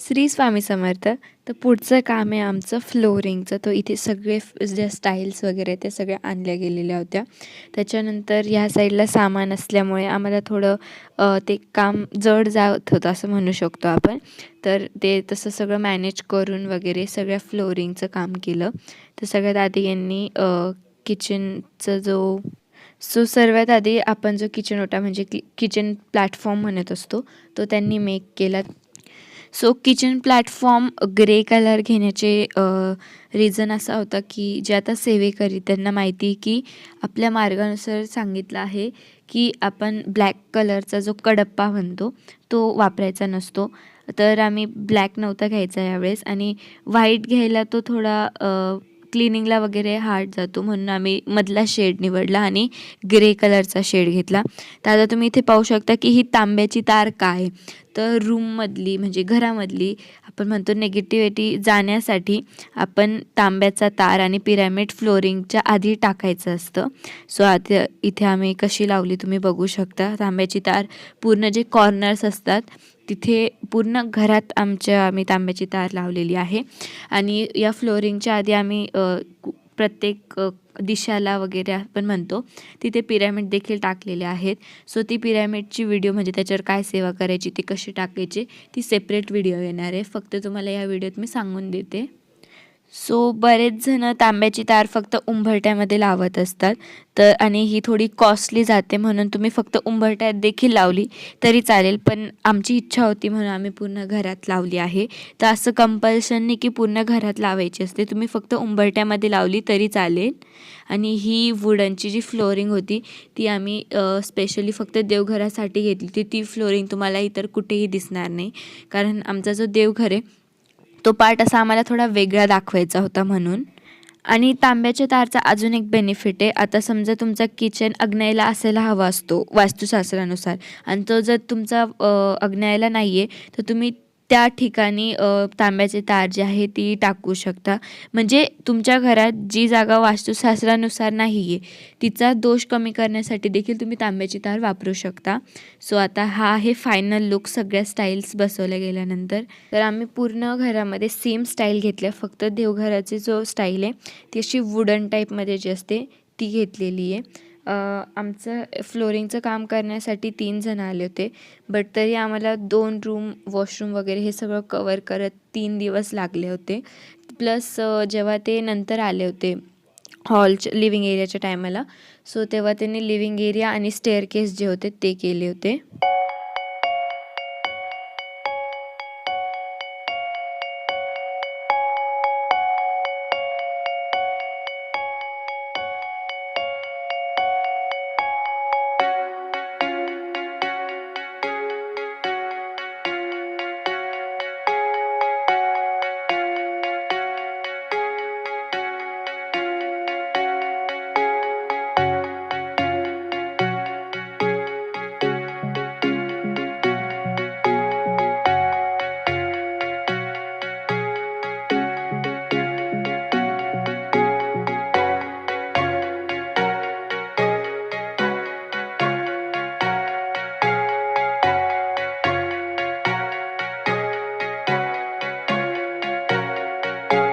श्री स्वामी समर्थ. तर पुढचं काम आहे आमचं फ्लोरिंगचं. तो इथे सगळे ज्या स्टाईल्स वगैरे त्या सगळ्या आणल्या गेलेल्या होत्या. त्याच्यानंतर ह्या साईडला सामान असल्यामुळे आम्हाला थोडं ते काम जड जात होतं असं म्हणू शकतो आपण. तर ते तसं सगळं मॅनेज करून वगैरे सगळ्या फ्लोरिंगचं काम केलं. तर सगळ्यात आधी यांनी किचनचं जो सो सर्वात आधी आपण जो किचन ओटा म्हणजे कि किचन प्लॅटफॉर्म म्हणत असतो तो त्यांनी मेक केला. So kitchen platform grey colour घेण्याचे रिझन असा होता की जे आता सेवेकरी त्यांना माहिती की आपल्या मार्गानुसार सांगितलं आहे की आपण ब्लॅक कलरचा जो कडप्पा म्हणतो तो वापरायचा नसतो. तर आम्ही ब्लॅक नव्हता घ्यायचा यावेळेस आणि व्हाईट घ्यायला तो थोडा क्लिनिंगला वगैरे हार्ड जातो म्हणून आम्ही मधला शेड निवडला आणि ग्रे कलरचा शेड घेतला. तर आता तुम्ही इथे पाहू शकता की ही तांब्याची तार काय? आहे तर रूममधली म्हणजे घरामधली आपण म्हणतो निगेटिव्हिटी जाण्यासाठी आपण तांब्याचा तार आणि पिरॅमिड फ्लोरिंगच्या आधी टाकायचं असतं. सो आता इथे आम्ही कशी लावली तुम्ही बघू शकता. तांब्याची तार पूर्ण जे कॉर्नर्स असतात तिथे पूर्ण घरात आमच्या आम्ही तांब्याची तार लावलेली आहे. आणि या फ्लोरिंगच्या आधी आम्ही प्रत्येक दिशाला वगैरे आपण म्हणतो तिथे पिरॅमिड देखील टाकलेले आहेत. सो ती पिरॅमिडची व्हिडिओ म्हणजे त्याच्यावर काय सेवा करायची ती कशी टाकायची ती सेपरेट व्हिडिओ येणार आहे. फक्त तुम्हाला या व्हिडिओत मी सांगून देते. सो बरेच जण तांब्याची तार फक्त उंबरट्यामध्ये लावत असतात. तर आणि ही थोडी कॉस्टली जाते म्हणून तुम्ही फक्त उंबरट्यात देखील लावली तरी चालेल. पण आमची इच्छा होती म्हणून आम्ही पूर्ण घरात लावली आहे. तर असं कंपल्शन नाही की पूर्ण घरात लावायची असते. तुम्ही फक्त उंबरट्यामध्ये लावली तरी चालेल. आणि ही वुडनची जी फ्लोरिंग होती ती आम्ही स्पेशली फक्त देवघरासाठी घेतली ती ती फ्लोरिंग तुम्हाला इतर कुठेही दिसणार नाही. कारण आमचा जो देवघर आहे तो पार्ट असा आम्हाला थोडा वेगळा दाखवायचा होता म्हणून. आणि तांब्याच्या तारचा अजून एक बेनिफिट आहे. आता समजा तुमचा किचन अग्नायला असायला हवा असतो वास्तुशास्त्रानुसार. आणि तो जर तुमचा अ, अग्नायला नाही आहे तर तुम्ही त्या ठिकाणी तांब्याचे तार जे आहे ती टाकू शकता. म्हणजे तुमच्या घरात जी जागा वास्तुशास्त्रानुसार नाही आहे तिचा दोष कमी करण्यासाठी देखील तुम्ही तांब्याची तार वापरू शकता. सो आता हा आहे फायनल लुक सगळ्या स्टाईल्स बसवल्या गेल्यानंतर. तर आम्ही पूर्ण घरामध्ये सेम स्टाईल घेतल्या. फक्त देवघराची जो स्टाईल आहे ती अशी वुडन टाईपमध्ये जी असते ती घेतलेली आहे. आमचं फ्लोरिंगचं काम करण्यासाठी तीन जण आले होते. बट तरी आम्हाला दोन रूम वॉशरूम वगैरे हे सगळं कवर करत तीन दिवस लागले होते. प्लस जेव्हा ते नंतर आले होते हॉलच्या लिव्हिंग एरियाच्या टायमाला सो तेव्हा त्यांनी लिव्हिंग एरिया आणि स्टेअरकेस जे होते ते केले होते.